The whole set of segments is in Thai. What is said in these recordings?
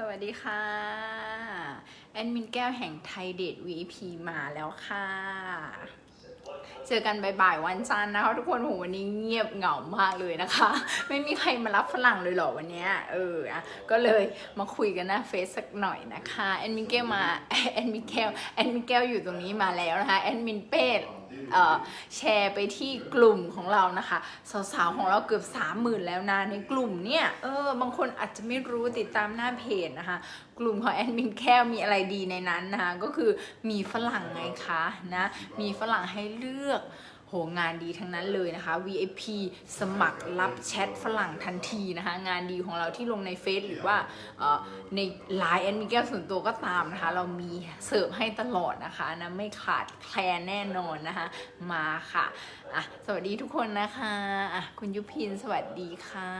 สวัสดีค่ะ แอดมินแก้วแห่งไทยเดท VIP มาแล้วค่ะ เจอกันบ่ายๆวันจันทร์นะคะทุกคนโหวันนี้เงียบเหงามากเลยนะคะ ไม่มีใครมารับฝรั่งเลยเหรอวันนี้เอออะก็เลยมาคุยกันหน้าเฟซสักหน่อยนะคะ แอดมินแก้วมา แอดมินแก้ว แอดมินแก้วอยู่ตรงนี้มาแล้วนะคะ แอดมินเป้แชร์ไปที่กลุ่มของเรานะคะ สาวๆของเราเกือบสามหมื่นแล้วนะในกลุ่มเนี่ยเออบางคนอาจจะไม่รู้ติดตามหน้าเพจนะคะ กลุ่มของแอดมินแค่มีอะไรดีในนั้นนะคะก็คือมีฝรั่งไงคะนะมีฝรั่งให้เลือก งานดีทั้งนั้นเลยนะคะ VIP สมัครรับแชทฝรั่งทันทีนะคะ งานดีของเราที่ลงในเฟซหรือว่าในไลน์แอดมินแก้วส่วนตัวก็ตามนะคะ เรามีเสิร์ฟให้ตลอดนะคะนะไม่ขาดแคลนแน่นอนนะคะ มาค่ะอะ สวัสดีทุกคนนะคะอะคุณยุพินสวัสดีค่ะ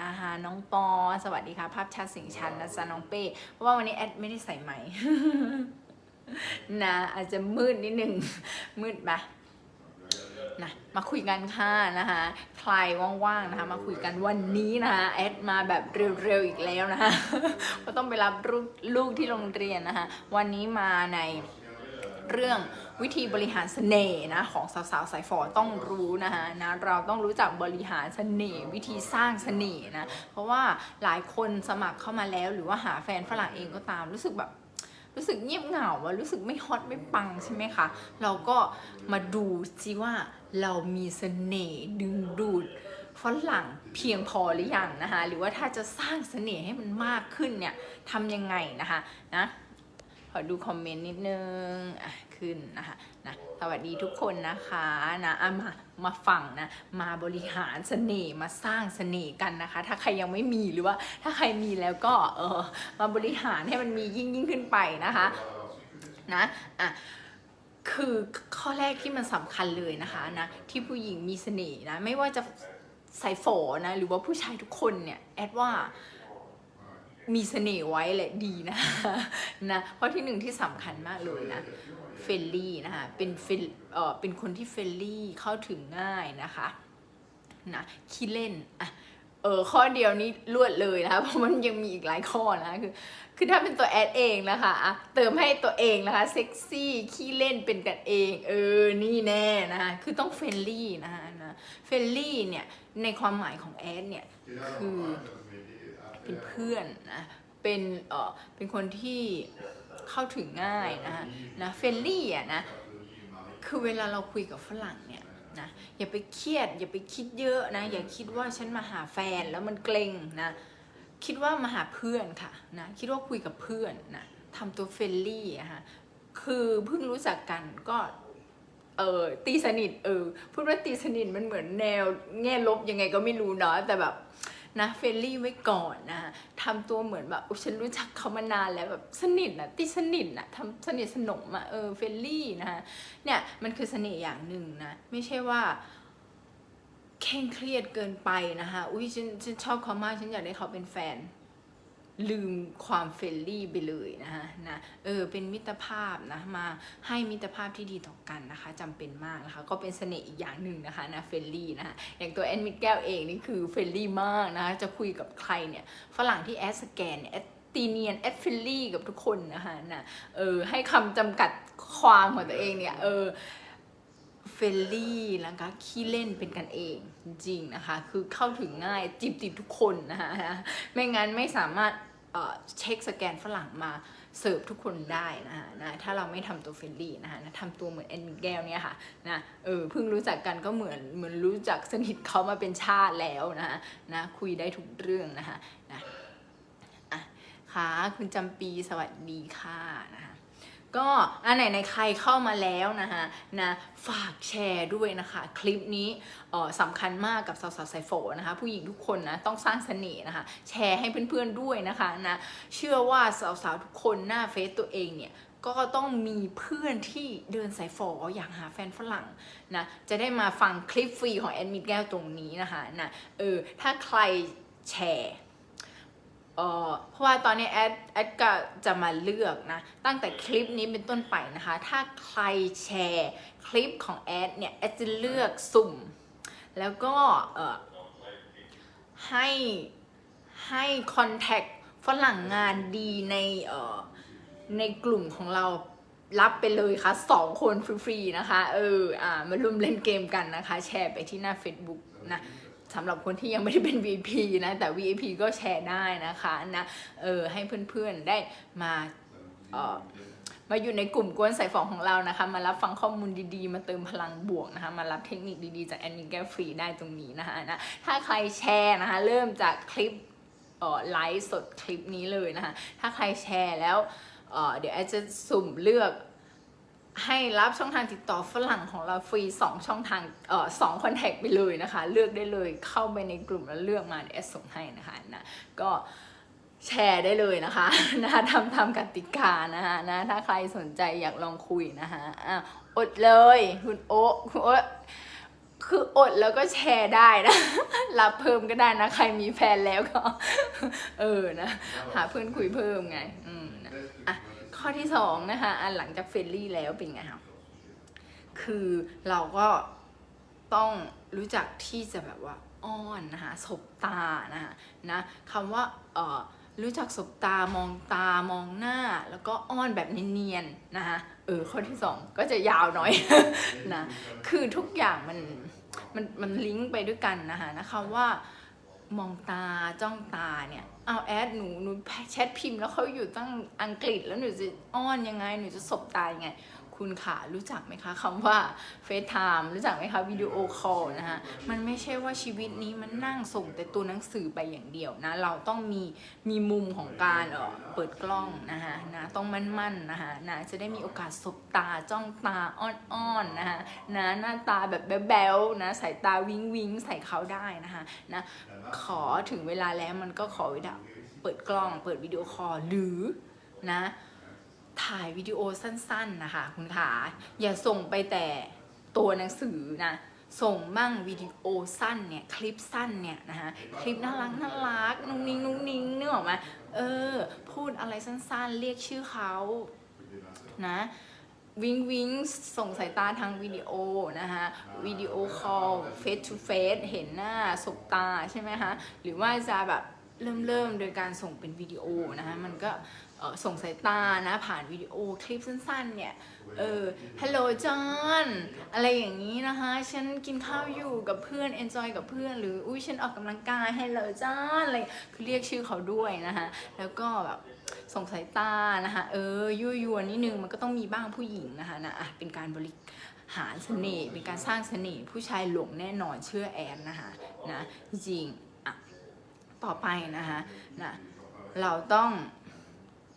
นะคะ น้องปอสวัสดีค่ะ ภาพชัดสิงชันนะจ๊ะน้องเป้เพราะว่าวันนี้แอดไม่ได้ใส่ไหมนะอาจจะมืดนิดนึงมืดปะ นะมาคุยกันค่ะนะคะใครว่างๆนะคะมาคุยกันวันนี้นะคะแอดมาแบบเร็วๆอีกแล้วนะคะก็ต้องไปรับลูกลูกที่โรงเรียนนะคะวันนี้มาในเรื่องวิธีบริหารเสน่ห์นะของสาวๆสายฝอต้องรู้นะคะนะเราต้องรู้จักบริหารเสน่ห์วิธีสร้างเสน่ห์นะเพราะว่าหลายคนสมัครเข้ามาแล้ว หรือว่าหาแฟนฝรั่งเองก็ตามรู้สึกแบบ รู้สึกเงียบเหงาว่ารู้สึกไม่ฮอตไม่ปังใช่ไหมคะ เราก็มาดูซิว่าเรามีเสน่ห์ดึงดูดฝรั่งเพียงพอหรือยังนะคะ หรือว่าถ้าจะสร้างเสน่ห์ให้มันมากขึ้นเนี่ยทำยังไงนะคะนะ อดูคอมเมนต์นิดนึงอะขึ้นนะคะนะสวัสดีทุกคนนะคะนะอะมามาฟังนะมาบริหารเสน่ห์มาสร้างเสน่ห์กันนะคะ ถ้าใครยังไม่มีหรือว่า ถ้าใครมีแล้วก็เออมาบริหารให้มันมียิ่งยิ่งขึ้นไปนะคะนะอะคือข้อแรกที่มันสำคัญเลยนะคะนะที่ผู้หญิงมีเสน่ห์นะไม่ว่าจะใส่ฝอนะหรือว่าผู้ชายทุกคนเนี่ยแอดว่า มีเสน่ห์ไว้แหละดีนะนะเพราะที่หนึ่งที่สำคัญมากเลยนะเฟลลี่นะคะเป็นเฟลเออเป็นคนที่เฟลลี่เข้าถึงง่ายนะคะนะขี้เล่นอะเออข้อเดียวนี้ลวดเลยนะคะเพราะมันยังมีอีกหลายข้อนะคือคือถ้าเป็นตัวแอดเองนะคะอะเติมให้ตัวเองนะคะเซ็กซี่ขี้เล่นเป็นกันเองเออนี่แน่นะคะคือต้องเฟลลี่นะคะนะเฟลลี่เนี่ยในความหมายของแอดเนี่ยคือ เป็นเพื่อนนะเป็นเออเป็นคนที่เข้าถึงง่ายนะนะเฟลลี่อะนะคือเวลาเราคุยกับฝรั่งเนี่ยนะอย่าไปเครียด อย่าไปคิดเยอะนะ อย่าคิดว่าฉันมาหาแฟนแล้วมันเกรงนะคิดว่ามาหาเพื่อนค่ะนะคิดว่าคุยกับเพื่อนนะทำตัวเฟรนลี่อะฮะคือเพิ่งรู้จักกันก็เออตีสนิทเออพูดว่าตีสนิทมันเหมือนแนวแง่ลบยังไงก็ไม่รู้เนาะแต่แบบ นะเฟลลี่ไว้ก่อนนะทำตัวเหมือนแบบอุ๊ยฉันรู้จักเขามานานแล้วแบบสนิทนะตีสนิทนะทำสนิทสนมอะเออเฟลลี่นะเนี่ยมันคือเสน่ห์อย่างหนึ่งนะไม่ใช่ว่าเคร่งเครียดเกินไปนะคะอุ้ยฉันฉันชอบเขามากฉันอยากได้เขาเป็นแฟน ลืมความเฟรนลี่ไปเลยนะคะนะเออเป็นมิตรภาพนะมาให้มิตรภาพที่ดีต่อกันนะคะจำเป็นมากนะคะก็เป็นเสน่ห์อีกอย่างหนึ่งนะคะนะเฟรนลี่นะคะอย่างตัวแอนมิดแก้วเองนี่คือเฟรนลี่มากนะคะจะคุยกับใครเนี่ยฝรั่งที่แอดสแกนเนี่ยแอดตีเนียนแอดเฟรนลี่กับทุกคนนะคะนะเออให้คำจำกัดความของตัวเองเนี่ยเออเฟลลี่แล้วก็ขี้เล่นเป็นกันเองจริงนะคะ คือเข้าถึงง่ายจีบติดทุกคนนะคะไม่งั้นไม่สามารถ เช็คสแกนฝรั่งมาเสิร์ฟทุกคนได้นะคะนะถ้าเราไม่ทำตัวเฟรนลี่นะคะนะทำตัวเหมือนแอนมิแกลเนี่ยค่ะนะเออเพิ่งรู้จักกันก็เหมือนเหมือนรู้จักสนิทเขามาเป็นชาติแล้วนะคะนะคุยได้ทุกเรื่องนะคะนะอะค่ะคุณจำปีสวัสดีค่ะนะคะ ก็อันไหนในใครเข้ามาแล้วนะคะนะฝากแชร์ด้วยนะคะ คลิปนี้สำคัญมากกับสาวๆสายโฟนะคะ ผู้หญิงทุกคนนะต้องสร้างเสน่ห์นะคะ แชร์ให้เพื่อนๆด้วยนะคะนะเชื่อว่าสาวๆทุกคนหน้าเฟซตัวเองเนี่ยก็ต้องมีเพื่อนที่เดินสายฝออยากหาแฟนฝรั่งนะจะได้มาฟังคลิปฟรีของแอดมิดแก้วตรงนี้นะคะนะเออถ้าใครแชร์ เออเพราะว่าตอนนี้แอดแอดก็จะมาเลือกนะ ตั้งแต่คลิปนี้เป็นต้นไปนะคะ ถ้าใครแชร์คลิปของแอดเนี่ยแอดจะเลือกสุ่ม แล้วก็เออให้ให้ contact ฝรั่งงานดีในเออในกลุ่มของเรารับไปเลยค่ะสองคนฟรีๆนะคะ เออ อ่า มาร่วมเล่นเกมกันนะคะ แชร์ไปที่หน้า Facebook นะ สำหรับคนที่ยังไม่ได้เป็น VP นะ แต่ VP ก็แชร์ได้นะคะนะเออให้เพื่อนๆได้มาเออมาอยู่ในกลุ่มกวนสายฝองของเรานะคะ มารับฟังข้อมูลดีๆ มาเติมพลังบวกนะคะ มารับเทคนิคดีๆ จากแอดมินแกฟรีได้ตรงนี้นะคะนะถ้าใครแชร์นะคะ เริ่มจากคลิปไลฟ์สดคลิปนี้เลยนะคะ ถ้าใครแชร์แล้วเออเดี๋ยวแอจะสุ่มเลือก ให้รับช่องทางติดต่อฝรั่งของเราฟรี 2 ช่องทางเอ่อสองคอนแทคไปเลยนะคะ เลือกได้เลยเข้าไปในกลุ่มแล้วเลือกมาแอดส่งให้นะคะนะก็แชร์ได้เลยนะคะนะคะทำกติกานะคะนะถ้าใครสนใจอยากลองคุยนะคะอะอดเลยคุณโอะคุณโอะคืออดแล้วก็แชร์ได้นะ รับเพิ่มก็ได้นะ ใครมีแฟนแล้วก็ เออนะ หาเพื่อนคุยเพิ่มไง อืม ข้อที่สองนะคะอันหลังจากเฟรนลี่แล้วเป็นไงคะคือเราก็ต้องรู้จักที่จะแบบว่าอ้อนนะคะสบตานะคะนะคำว่าเออรู้จักสบตามองตามองหน้า แล้วก็อ้อนแบบเนียนๆนะคะเออข้อที่สองก็จะยาวหน่อยนะคือทุกอย่างมันมันมันลิงก์ไปด้วยกันนะคะนะคำว่า มองตาจ้องตาเนี่ยเอาแอดหนูหนูแชทพิมพ์แล้วเขาอยู่ตั้งอังกฤษแล้วหนูจะอ้อนยังไงหนูจะสบตายังไง คุณค่ะรู้จักไหมคะคำว่าเฟซไทม์รู้จักไหมคะวิดีโอคอลนะคะมันไม่ใช่ว่าชีวิตนี้มันนั่งส่งแต่ตัวหนังสือไปอย่างเดียวนะ เราต้องมีมีมุมของการเออเปิดกล้องนะคะนะต้องมั่นๆนะคะนะจะได้มีโอกาสสบตาจ้องตาอ้อนๆนะคะนะหน้าตาแบบแบ๊วๆนะสายตาวิงวิงใส่เขาได้นะคะนะขอถึงเวลาแล้วมันก็ขอเวลาเปิดกล้องเปิดวิดีโอคอลหรือนะ ถ่ายวิดีโอสั้นๆนะคะคุณขาอย่าส่งไปแต่ตัวหนังสือนะส่งบ้างวิดีโอสั้นเนี่ยคลิปสั้นเนี่ยนะคะคลิปน่ารักน่ารักนุ่งนิ้งนุ่งนิ้งนึกออกไหมเออ พูดอะไรสั้นๆ เรียกชื่อเขานะวิงวิงส่งสายตาทางวิดีโอนะคะวิดีโอคอลเฟสทูเฟสเห็นหน้าสบตาใช่ไหมคะหรือว่าจะแบบเริ่มเริ่มโดยการส่งเป็นวิดีโอนะคะมันก็ ส่งสายตานะ ผ่านวิดีโอคลิปสั้นๆ เนี่ย เออ ฮัลโหลจอนอะไรอย่างนี้นะคะ ฉันกินข้าวอยู่กับเพื่อน enjoy กับเพื่อน หรือ อุ้ยฉันออกกำลังกายฮัลโหลจอนอะไรคือเรียกชื่อเขาด้วยนะคะ แล้วก็แบบส่งสายตานะคะ เออ ยั่วยวนนิดนึง มันก็ต้องมีบ้างผู้หญิงนะคะนะอะเป็นการบริหารเสน่ห์เป็นการสร้างเสน่ห์ผู้ชายหลงแน่นอนเชื่อแอนนะคะนะจริงอะต่อไปนะคะนะเราต้อง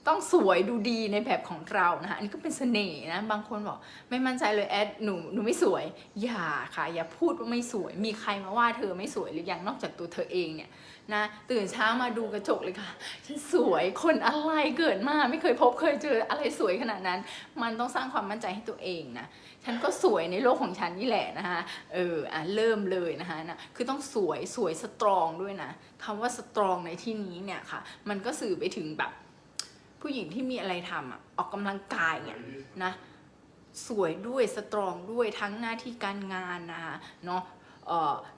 ต้องสวยดูดีในแบบของเรานะคะอันนี้ก็เป็นเสน่ห์นะบางคนบอกไม่มั่นใจเลยแอดหนูหนูไม่สวย อย่าค่ะ อย่าพูดว่าไม่สวย มีใครมาว่าเธอไม่สวยหรือยังนอกจากตัวเธอเองเนี่ยนะตื่นเช้ามาดูกระจกเลยค่ะฉันสวยคนอะไรเกิดมาไม่เคยพบเคยเจออะไรสวยขนาดนั้น มันต้องสร้างความมั่นใจให้ตัวเองนะฉันก็สวยในโลกของฉันนี่แหละนะคะเอออะเริ่มเลยนะคะนะคือต้องสวยสวยสตรองด้วยนะคำว่าสตรองในที่นี้เนี่ยค่ะ มันก็สื่อไปถึงแบบ ผู้หญิงที่มีอะไรทำอะออกกำลังกายเนี่ยนะสวยด้วยสตรองด้วยทั้งหน้าที่การงานนะคะเนาะ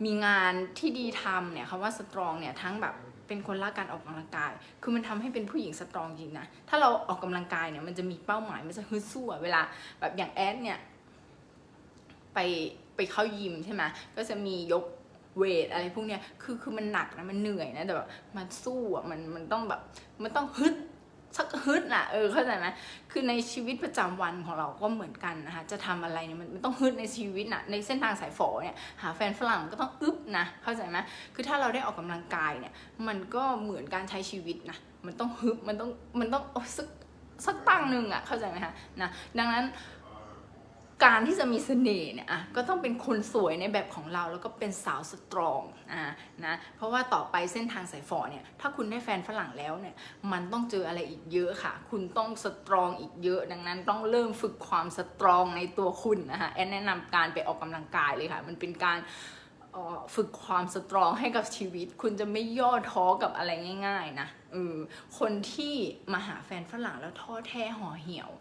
มีงานที่ดีทำเนี่ยคำว่าสตรองเนี่ยทั้งแบบเป็นคนรักการออกกำลังกาย คือมันทำให้เป็นผู้หญิงสตรองจริงนะ ถ้าเราออกกำลังกายเนี่ยมันจะมีเป้าหมายมันจะฮึดสู้เวลาแบบอย่างแอดเนี่ยไปไปเข้ายิมใช่ไหมก็จะมียกเวทอะไรพวกเนี้ย คือคือมันหนักนะมันเหนื่อยนะแต่แบบมันสู้อะมันมันต้องแบบมันต้องฮึด สักฮึดน่ะเออเข้าใจไหมคือในชีวิตประจำวันของเราก็เหมือนกันนะคะจะทำอะไรเนี่ยมันต้องฮึดในชีวิตน่ะในเส้นทางสายฝอเนี่ยหาแฟนฝรั่งมันก็ต้องอึบนะเข้าใจไหมคือถ้าเราได้ออกกำลังกายเนี่ยมันก็เหมือนการใช้ชีวิตนะมันต้องฮึบมันต้องมันต้องสักสักตั้งหนึ่งอะเข้าใจไหมคะนะดังนั้น การที่จะมีเสน่ห์เนี่ยอะก็ต้องเป็นคนสวยในแบบของเราแล้วก็เป็นสาวสตรองอะนะเพราะว่าต่อไปเส้นทางสายฝอเนี่ยถ้าคุณได้แฟนฝรั่งแล้วเนี่ยมันต้องเจออะไรอีกเยอะค่ะ คุณต้องสตรองอีกเยอะ ดังนั้นต้องเริ่มฝึกความสตรองในตัวคุณนะคะแอนแนะนำการไปออกกำลังกายเลยค่ะ มันเป็นการฝึกความสตรองให้กับชีวิต คุณจะไม่ย่อท้อกับอะไรง่าย ๆนะเออคนที่มาหาแฟนฝรั่งแล้วท้อแท้ห่อเหี่ยว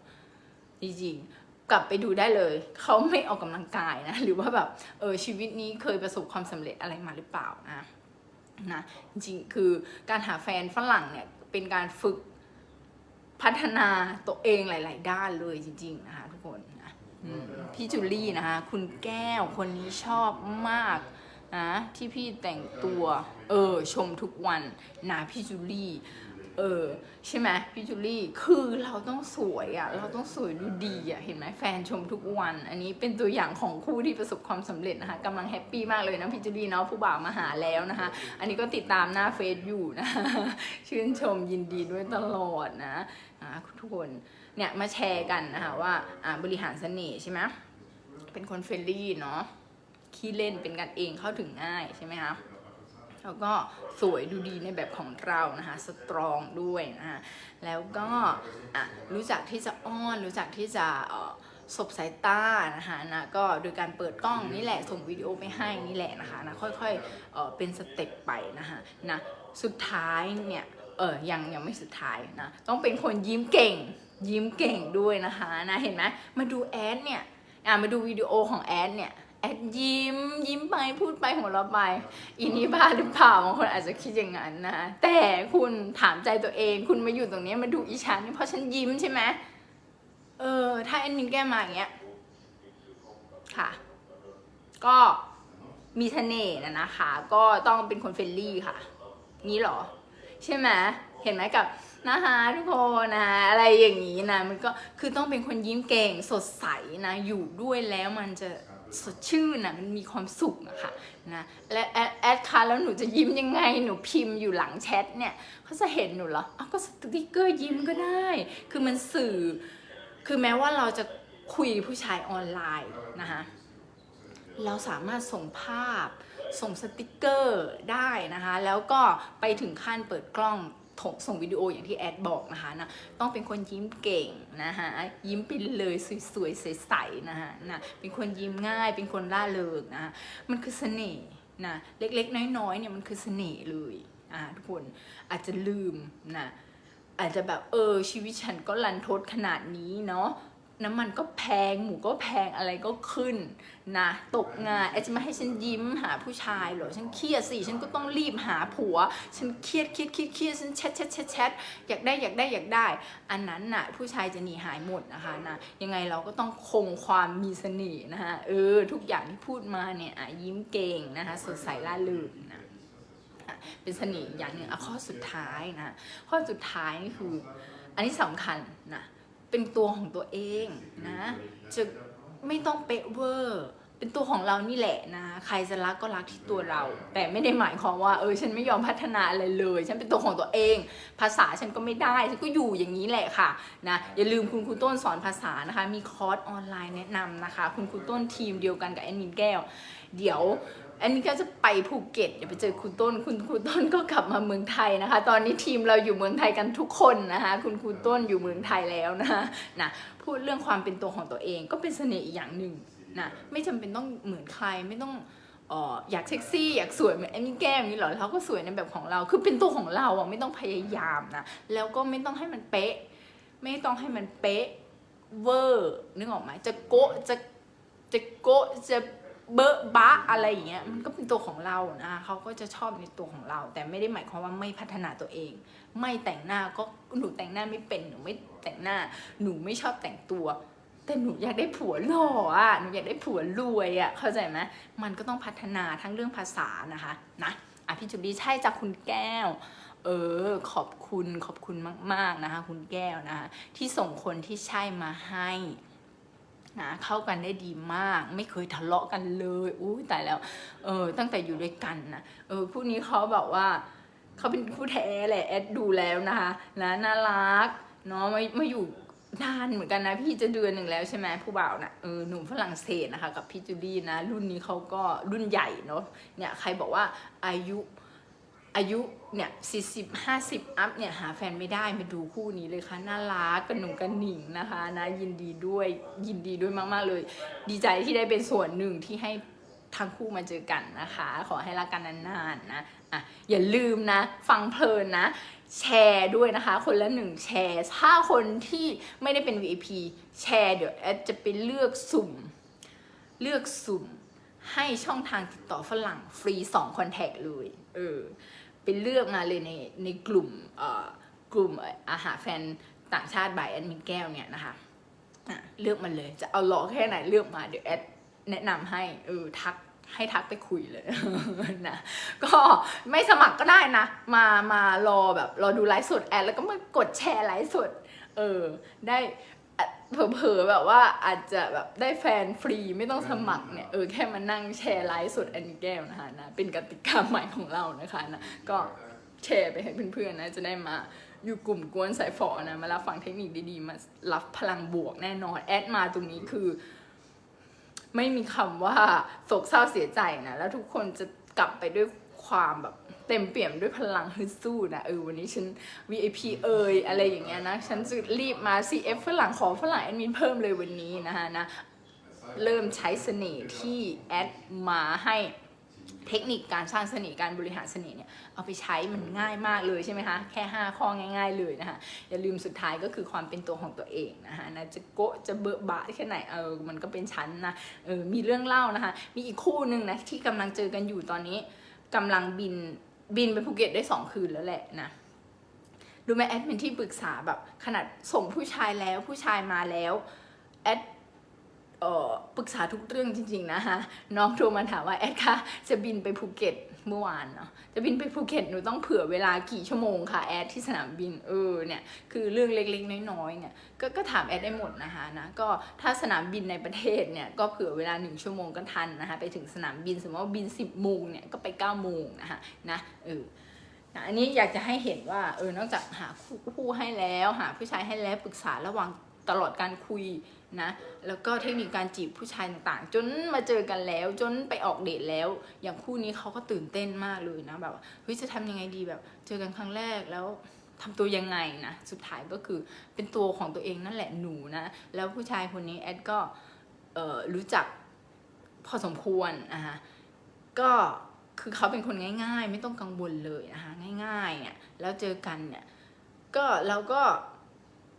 จริงๆ กลับไปดูได้เลย เขาไม่ออกกำลังกายนะ หรือว่าแบบเออชีวิตนี้เคยประสบความสำเร็จอะไรมาหรือเปล่านะนะจริงคือการหาแฟนฝรั่งเนี่ยเป็นการฝึกพัฒนาตัวเองหลาย ๆ ด้านเลยจริง ๆ นะคะทุกคนนะพี่จูลี่นะคะ คุณแก้วคนนี้ชอบมากนะที่พี่แต่งตัว เออ ชมทุกวันนะพี่จูลี่ เออ ใช่ไหมพี่จูลี่ คือเราต้องสวยอะ่ะ เราต้องสวยดูดีอะ่ะ เห็นไหมแฟนชมทุกวัน อันนี้เป็นตัวอย่างของคู่ที่ประสบความสำเร็จนะคะกำลังแฮปปี้มากเลยนะพี่จูลี่เนาะผู้บ่าวมาหาแล้วนะคะ อันนี้ก็ติดตามหน้าเฟซอยู่นะ ชื่นชมยินดีด้วยตลอดนะอ่าทุกคน เนี่ยมาแชร์กันนะคะว่าอ่าบริหารเสน่ห์ใช่ไหมเป็นคนเฟรนลี่เนาะขี้เล่นเป็นกันเองเข้าถึงง่ายใช่ไหมคะ แล้วก็สวยดูดีในแบบของเรานะคะสตรองด้วยนะคะแล้วก็รู้จักที่จะอ้อนรู้จักที่จะสบสายตานะคะนะก็โดยการเปิดกล้องนี่แหละส่งวิดีโอไปให้นี่แหละนะคะนะค่อยๆเอ่อเป็นสเต็ปไปนะคะนะสุดท้ายเนี่ยเออยังยังไม่สุดท้ายนะต้องเป็นคนยิ้มเก่ง ยิ้มเก่งด้วยนะคะนะเห็นไหมมาดูแอดเนี่ยอะมาดูวิดีโอของแอดเนี่ย แอดยิ้ม ยิ้มไปพูดไปหัวเราะไปอินี่บ้าหรือเปล่าบางคนอาจจะคิดอย่างนั้นนะแต่คุณถามใจตัวเอง คุณมาอยู่ตรงนี้มาดูอีฉันเพราะฉันยิ้มใช่ไหมเออ ถ้าแอนมินแก้มาอย่างเงี้ยค่ะ ก็มีเสน่ห์นะนะคะ ก็ต้องเป็นคนเฟรนลี่ค่ะงี้หรอ ใช่ไหมเห็นไหมกับนะคะทุกคนนะอะไรอย่างนี้นะ มันก็คือต้องเป็นคนยิ้มเก่งสดใสนะ อยู่ด้วยแล้วมันจะ สดชื่นนะมันมีความสุขนะค่ะนะและแอดแอดคะแล้วหนูจะยิ้มยังไงหนูพิมพ์อยู่หลังแชทเนี่ยเขาจะเห็นหนูเหรออ้าวก็สติ๊กเกอร์ยิ้มก็ได้ คือมันสื่อ คือแม้ว่าเราจะคุยผู้ชายออนไลน์นะคะเราสามารถส่งภาพส่งสติกเกอร์ได้นะคะ แล้วก็ไปถึงขั้นเปิดกล้อง ส่งวิดีโออย่างที่แอดบอกนะคะนะต้องเป็นคนยิ้มเก่งนะคะยิ้มไปเลยสวยๆใสๆนะคะนะเป็นคนยิ้มง่ายเป็นคนร่าเริงนะคะมันคือเสน่ห์นะเล็กๆ น้อยๆเนี่ยมันคือเสน่ห์เลยอ่าทุกคนอาจจะลืมนะอาจจะแบบเออชีวิตฉันก็ลันทดขนาดนี้เนาะ น้ำมันก็แพงหมูก็แพงอะไรก็ขึ้นนะตกงานไอจะมาให้ฉันยิ้มหาผู้ชายเหรอฉันเครียดสิฉันก็ต้องรีบหาผัว ฉันเครียดเครียดเครียดเครียดฉันแชทแชทแชทแชทอยากได้อยากได้อยากได้ อันนั้นน่ะผู้ชายจะหนีหายหมดนะคะนะยังไงเราก็ต้องคงความมีเสน่ห์นะคะเออทุกอย่างที่พูดมาเนี่ยอะยิ้มเก่งนะคะสดใสล่าเริงนะอะเป็นเสน่ห์อย่างหนึ่งอะข้อสุดท้ายนะข้อสุดท้ายนี่คืออันนี้สำคัญนะ เป็นตัวของตัวเองนะ จะไม่ต้องเป๊ะเวอร์เป็นตัวของเรานี่แหละนะ ใครจะรักก็รักที่ตัวเรา แต่ไม่ได้หมายความว่าเออฉันไม่ยอมพัฒนาอะไรเลย ฉันเป็นตัวของตัวเอง ภาษาฉันก็ไม่ได้ฉันก็อยู่อย่างนี้แหละค่ะนะอย่าลืมคุณครูต้นสอนภาษานะคะ มีคอร์สออนไลน์แนะนำนะคะ คุณครูต้นทีมเดียวกันกับแอนมินแก้ว เดี๋ยว อันนี้ก็จะไปภูเก็ตเดี๋ยวไปเจอคุณต้น คุณครูต้นก็กลับมาเมืองไทยนะคะ ตอนนี้ทีมเราอยู่เมืองไทยกันทุกคนนะคะ คุณครูต้นอยู่เมืองไทยแล้วนะคะนะพูดเรื่องความเป็นตัวของตัวเองก็เป็นเสน่ห์อีกอย่างหนึ่งนะไม่จำเป็นต้องเหมือนใครไม่ต้องอยากเซ็กซี่อยากสวยเหมือนแอมมี่แก้มนี่หรอเราก็สวยในแบบของเรา คือเป็นตัวของเราอะไม่ต้องพยายามนะแล้วก็ไม่ต้องให้มันเป๊ะ ไม่ต้องให้มันเป๊ะเวอร์นึกออกไหมจะโกะจะจะโกะจะ เบอะบะอะไรอย่างเงี้ยมันก็เป็นตัวของเรานะเขาก็จะชอบในตัวของเรา แต่ไม่ได้หมายความว่าไม่พัฒนาตัวเอง ไม่แต่งหน้าก็หนูแต่งหน้าไม่เป็นหนูไม่แต่งหน้า หนูไม่ชอบแต่งตัว แต่หนูอยากได้ผัวหล่ออะหนูอยากได้ผัวรวยอะเข้าใจไหมมันก็ต้องพัฒนาทั้งเรื่องภาษานะคะนะอะพี่จุลีใช่จากคุณแก้วเออขอบคุณขอบคุณมาก ๆนะคะ คุณแก้วนะคะที่ส่งคนที่ใช่มาให้ นะเข้ากันได้ดีมาก ไม่เคยทะเลาะกันเลยอุ้ตายแล้ว เออ ตั้งแต่อยู่ด้วยกันนะเออคู่นี้เขาแบบว่าเขาเป็นคู่แท้แหละแอดดูแล้วนะคะนะน่ารักเนาะไมามาอยู่นานเหมือนกันนะพี่จะเดือนหนึ่งแล้วใช่ไหมผู้บ่าวนะเออหนุ่มฝรั่งเศสนะคะกับพี่จูดี้นะ รุ่นนี้เขาก็รุ่นใหญ่เนาะเนี่ยใครบอกว่าอายุ อายุเนี่ยสี่สิบห้าสิบอัพเนี่ยหาแฟนไม่ได้มาดูคู่นี้เลยค่ะน่ารักกันหนุ่มกันหนิงนะคะนะยินดีด้วยยินดีด้วยมากๆเลย ดีใจที่ได้เป็นส่วนหนึ่งที่ให้ทั้งคู่มาเจอกันนะคะ ขอให้รักกันนานๆนะอะอย่าลืมนะ ฟังเพลินนะ แชร์ด้วยนะคะ คนละหนึ่งแชร์ ถ้าคนที่ไม่ได้เป็น VIP แชร์เดี๋ยวแอดจะไปเลือกสุ่ม เลือกสุ่มให้ช่องทางติดต่อฝรั่งฟรี2คอนแทคเลย เออ ไปเลือกมาเลยในในกลุ่มเอ่อกลุ่มอาหารแฟนต่างชาติบายแอดมินแก้วเนี่ยนะคะอะเลือกมันเลย จะเอาหล่อแค่ไหนเลือกมาเดี๋ยวแอดแนะนำให้เออทักให้ทักไปคุยเลยนะก็ไม่สมัครก็ได้นะ มามารอแบบรอดูไลฟ์สดแอดแล้วก็มากดแชร์ไลฟ์สดเออได้อะ เผลอๆแบบว่าอาจจะแบบได้แฟนฟรีไม่ต้องสมัครเนี่ยเออแค่มานั่งแชร์ไลฟ์สดแอนแก้วนะคะนะเป็นกติกาใหม่ของเรานะคะนะก็แชร์ไปให้เพื่อนๆนะจะได้มาอยู่กลุ่มกวนสายฝอนะมารับฟังเทคนิคดีๆ มารับพลังบวกแน่นอน แอดมาตรงนี้คือ ไม่มีคำว่าโศกเศร้าเสียใจนะ แล้วทุกคนจะกลับไปด้วยความแบบ เต็มเปี่ยมด้วยพลังฮึดสู้นะเออวันนี้ฉัน VIP เอยอะไรอย่างเงี้ยนะ ฉันจะรีบมา CF ฝรั่งขอฝรั่งแอดมินเพิ่มเลยวันนี้นะคะนะเริ่มใช้เสน่ห์ที่แอดมาให้เทคนิคการสร้างเสน่ห์การบริหารเสน่ห์เนี่ยเอาไปใช้มันง่ายมากเลยใช่ไหมคะแค่ 5 ข้อง่าย ๆ เลยนะคะอย่าลืมสุดท้ายก็คือความเป็นตัวของตัวเองนะคะนะจะโกะจะเบอะบะแค่ไหนเออมันก็เป็นชั้นนะเออมีเรื่องเล่านะคะ มีอีกคู่หนึ่งนะที่กำลังเจอกันอยู่ตอนนี้กำลังบิน บินไปภูเก็ตได้สองคืนแล้วแหละนะดูไหมแอดเป็นที่ปรึกษาแบบขนาดส่งผู้ชายแล้วผู้ชายมาแล้วแอดเอ่อปรึกษาทุกเรื่องจริง ๆ นะฮะน้องโทรมาถามว่าแอดคะจะบินไปภูเก็ต เมื่อวานเนาะจะบินไปภูเก็ตหนูต้องเผื่อเวลากี่ชั่วโมงค่ะแอดที่สนามบินเออเนี่ยคือเรื่องเล็กๆน้อยๆเนี่ยก็ก็ถามแอดได้หมดนะคะนะก็ถ้าสนามบินในประเทศเนี่ยก็เผื่อเวลาหนึ่งชั่วโมงก็ทันนะคะไปถึงสนามบินสมมติว่าบิน 10บโมงเนี่ยก็ไป9ก้าโมงนะคะนะเออนะอันนี้อยากจะให้เห็นว่าเออนอกจากหาคู่คู่ให้แล้ว หาผู้ชายให้แล้วปรึกษาระหว่าง ตลอดการคุยนะ แล้วก็เทคนิคการจีบผู้ชายต่างๆ จนมาเจอกันแล้ว จนไปออกเดทแล้ว อย่างคู่นี้เขาก็ตื่นเต้นมากเลยนะ แบบว่าเฮ้ยจะทำยังไงดีแบบ เจอกันครั้งแรกแล้วทำตัวยังไงนะ สุดท้ายก็คือเป็นตัวของตัวเองนั่นแหละหนูนะ แล้วผู้ชายคนนี้แอดก็รู้จักพอสมควรอะฮะก็คือเขาเป็นคนง่าย ๆ ไม่ต้องกังวลเลยนะคะง่ายๆเนี่ยแล้วเจอกันเนี่ยก็เราก็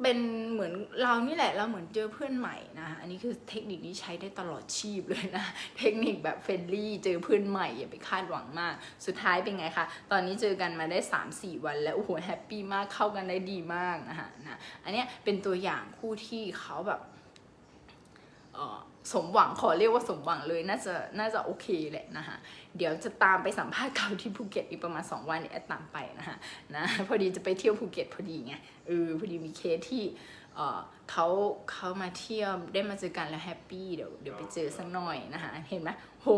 เป็นเหมือนเรานี่แหละเราเหมือนเจอเพื่อนใหม่นะ อันนี้คือเทคนิคนี้ใช้ได้ตลอดชีพเลยนะ เทคนิคแบบเฟรนลี่เจอเพื่อนใหม่อย่าไปคาดหวังมาก สุดท้ายเป็นไงคะตอนนี้เจอกันมาได้ 3-4 วันแล้วโอ้โหแฮปปี้มากเข้ากันได้ดีมากนะคะนะอันเนี้ยเป็นตัวอย่างคู่ที่เขาแบบ สมหวังขอเรียกว่าสมหวังเลยน่าจะน่าจะโอเคแหละนะคะเดี๋ยวจะตามไปสัมภาษณ์เขาที่ภูเก็ตอีกประมาณ 2 วันเนี่ยตามไปนะคะนะพอดีจะไปเที่ยวภูเก็ตพอดีไงเออพอดีมีเคสที่เออเขาเขามาเที่ยวได้มาเจอกันแล้วแฮปปี้เดี๋ยวเดี๋ยวไปเจอสักหน่อยนะคะเห็นไหมโห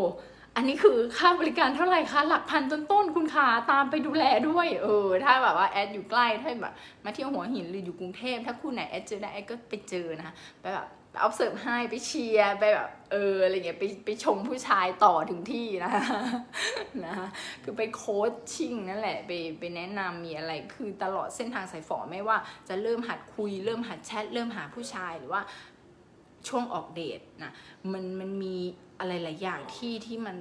อันนี้คือค่าบริการเท่าไหร่คะหลักพันต้นๆคุณขาตามไปดูแลด้วย เออ ถ้าแบบว่าแอดอยู่ใกล้ถ้าแบบมาเที่ยวหัวหินหรืออยู่กรุงเทพถ้าคู่ไหนแอดเจอได้แอดก็ไปเจอนะคะไปแบบ ไปเอาเสิร์ฟให้ไปเชียร์ไปแบบเอออะไรเงี้ยไปไปชมผู้ชายต่อถึงที่นะคะนะคะคือไปโค้ชชิ่งนั่นแหละไปไปแนะนำมีอะไรคือตลอดเส้นทางสายฝอไม่ว่าจะเริ่มหัดคุย เริ่มหัดแชทเริ่มหาผู้ชายหรือว่าช่วงออกเดทนะมันมันมีอะไรหลายอย่างที่ที่มัน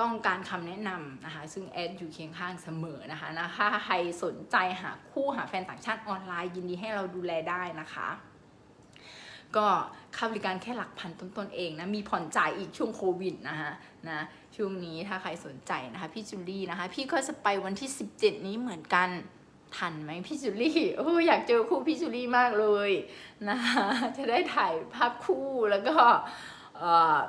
ต้องการคำแนะนำนะคะ ซึ่งแอดอยู่เคียงข้างเสมอนะคะนะถ้าใครสนใจหาคู่หาแฟนต่างชาติออนไลน์ยินดีให้เราดูแลได้นะคะ ก็ค่าบริการแค่หลักพันต้นๆเองนะ มีผ่อนจ่ายอีกช่วงโควิดนะคะนะช่วงนี้ถ้าใครสนใจนะคะ พี่จูลี่นะคะ พี่ก็จะไปวันที่ 17 นี้เหมือนกันทันไหมพี่จูลี่โอ้อยากเจอคู่พี่จูลี่มากเลยนะคะจะได้ถ่ายภาพคู่แล้วก็เอ่อ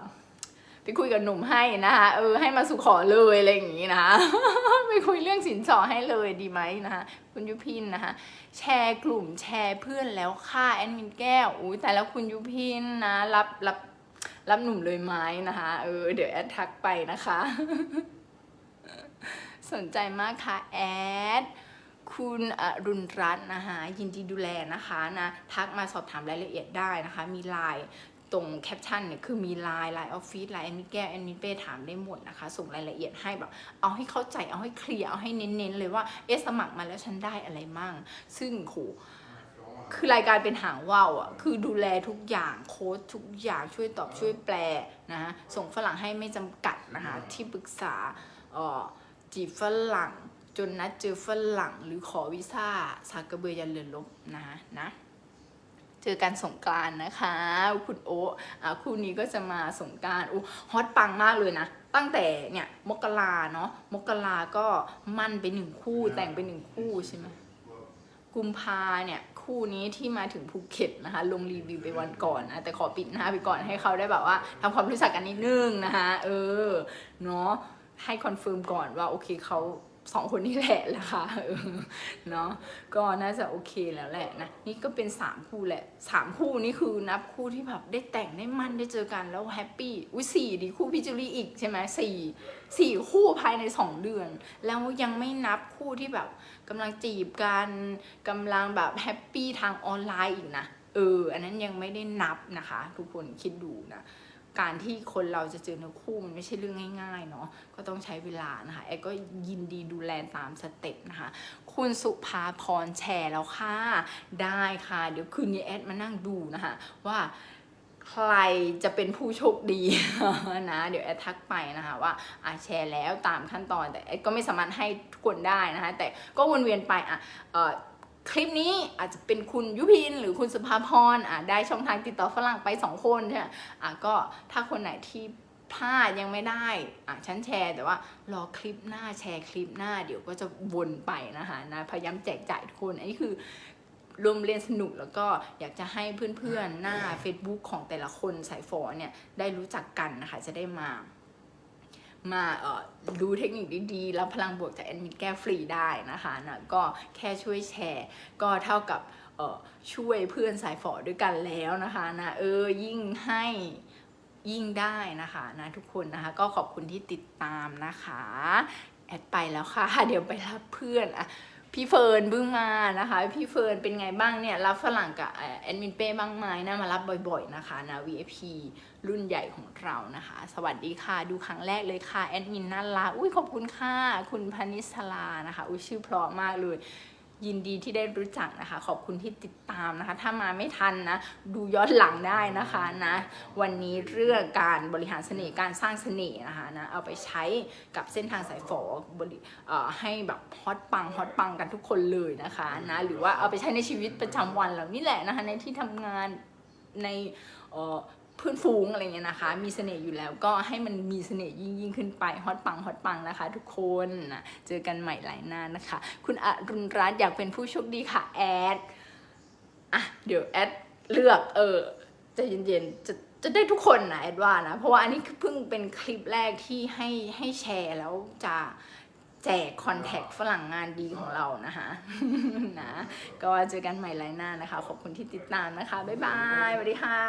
ไปคุยกับหนุ่มให้นะคะเออให้มาสู่ขอเลยอะไรอย่างงี้นะคะไปคุยเรื่องสินสอดให้เลยดีไหมนะคะคุณยุพินนะคะแชร์กลุ่มแชร์เพื่อนแล้วค่าแอดมินแก้วอุ้ยแต่แล้วคุณยุพินนะรับรับรับหนุ่มเลยไหมนะคะเออเดี๋ยวแอดทักไปนะคะ สนใจมากค่ะแอดคุณอรุณรัตน์นะคะยินดีดูแลนะคะนะทักมาสอบถามรายละเอียดได้นะคะ มีไลน์ ตรงแคปชั่นเนี่ยคือมีไลน์ไลน์ออฟฟิศไลน์แอดมินแก้วแอดมินเป้ถามได้หมดนะคะ ส่งรายละเอียดให้แบบ เอาให้เข้าใจเอาให้เคลียร์เอาให้เน้นๆ เลยว่าเอะสมัครมาแล้วฉันได้อะไรมั่ง ซึ่งโหคือรายการเป็นหางว่าวอะ คือดูแลทุกอย่างโค้ชทุกอย่างช่วยตอบช่วยแปลนะฮะส่งฝรั่งให้ไม่จำกัดนะคะ ที่ปรึกษาเอ่อจีบฝรั่ง จนนัดเจอฝรั่ง หรือขอวีซ่าสากกระเบือยันเรือนลบนะนะ เจอกันสงกรานต์นะคะคุณโอะอะคู่นี้ก็จะมาสงกรารโอ้ฮอตปังมากเลยนะตั้งแต่เนี่ยมกราเนาะมกราก็มั่นไปหนึ่งคู่แต่งไปหนึ่งคู่ใช่ไหมกุมภาเนี่ยคู่นี้ที่มาถึงภูเก็ตนะคะ ลงรีวิวไปวันก่อนนะแต่ขอปิดหน้าไปก่อนให้เขาได้แบบว่าทำความรู้จักกันนิดนึงนะคะเออเนาะให้คอนเฟิร์มก่อนว่าโอเคเขา สองคนนี้แหละนะคะเออเนาะก็น่าจะโอเคแล้วแหละนะนี่ก็เป็นสามคู่แหละสามคู่นี่คือนับคู่ที่แบบได้แต่งได้มั่นได้เจอกันแล้วแฮปปี้อุ้ยสี่ดีคู่พี่จูลี่อีกใช่ไหมสี่สี่คู่ภายในสองเดือน แล้วยังไม่นับคู่ที่แบบกำลังจีบกันกำลังแบบแฮปปี้ทางออนไลน์อีกนะเอออันนั้นยังไม่ได้นับนะคะ ทุกคนคิดดูนะ การที่คนเราจะเจอเนื้อคู่มันไม่ใช่เรื่องง่ายๆเนาะก็ต้องใช้เวลานะคะแอดก็ยินดีดูแลตามสเต็ปนะคะ คุณสุภาพรแชร์แล้วค่ะได้ค่ะ เดี๋ยวคืนนี้แอดมานั่งดูนะคะว่าใครจะเป็นผู้โชคดีนะ เดี๋ยวแอดทักไปนะคะว่าอะแชร์แล้วตามขั้นตอนแต่แอดก็ไม่สามารถให้ทุกคนได้นะคะ แต่ก็วนเวียนไปอะ คลิปนี้อาจจะเป็นคุณยุพินหรือคุณสุภาพรอะได้ช่องทางติดต่อฝรั่งไปสองคนใช่ไหมอะก็ถ้าคนไหนที่พลาดยังไม่ได้อะฉันแชร์แต่ว่ารอคลิปหน้าแชร์คลิปหน้าเดี๋ยวก็จะวนไปนะคะนะพยายามแจกจ่ายทุกคนอันนี้คือรวมเรียนสนุกแล้วก็อยากจะให้เพื่อนๆ หน้า Facebook ของแต่ละคนสายฟอเนี่ยได้รู้จักกันนะคะจะได้มา มาเอ่อดูเทคนิคดีๆรับพลังบวกจากแอดมินแก้ฟรีได้นะคะนะก็แค่ช่วยแชร์ ก็เท่ากับช่วยเพื่อนสายฝอด้วยกันแล้วนะคะนะเออยิ่งให้ยิ่งได้นะคะนะทุกคนนะคะก็ขอบคุณที่ติดตามนะคะ แอดไปแล้วค่ะ เดี๋ยวไปรับเพื่อนอะ พี่เฟิร์นเพิ่งมานะคะพี่เฟิร์นเป็นไงบ้างเนี่ยรับฝรั่งกับแอดมินเป้บ้างไหมนะมารับบ่อยๆนะคะนะ VIP รุ่นใหญ่ของเรานะคะ สวัสดีค่ะดูครั้งแรกเลยค่ะแอดมินน่ารักอุ้ยขอบคุณค่ะคุณพนิสลานะคะอุ้ยชื่อเพราะมากเลย ยินดีที่ได้รู้จักนะคะ ขอบคุณที่ติดตามนะคะ ถ้ามาไม่ทันนะ ดูย้อนหลังได้นะคะนะวันนี้เรื่องการบริหารเสน่ห์การสร้างเสน่ห์นะคะนะเอาไปใช้กับเส้นทางสายฝอบริเอ่อให้แบบฮอตปังฮอตปังกันทุกคนเลยนะคะนะหรือว่าเอาไปใช้ในชีวิตประจำวันเรานี่แหละนะคะในที่ทำงานใน เพื่อนฝูงอะไรเงี้ยนะคะ มีเสน่ห์อยู่แล้วก็ให้มันมีเสน่ห์ยิ่งยิ่งขึ้นไปฮอตปังฮอตปังนะคะ ทุกคนนะเจอกันใหม่หลายหน้านะคะ คุณอรุณรัตน์อยากเป็นผู้โชคดีค่ะแอดอะเดี๋ยวแอดเลือกเออใจะเย็นๆจะจะได้ทุกคนนะแอดว่านะ เพราะว่าอันนี้เพิ่งเป็นคลิปแรกที่ให้ให้แชร์แล้วจะ แจกคอนแทคฝรั่งงานดีของเรานะคะนะก็เจอกันใหม่ไลน์หน้านะคะ ขอบคุณที่ติดตามนะคะ บ๊ายบายสวัสดีค่ะ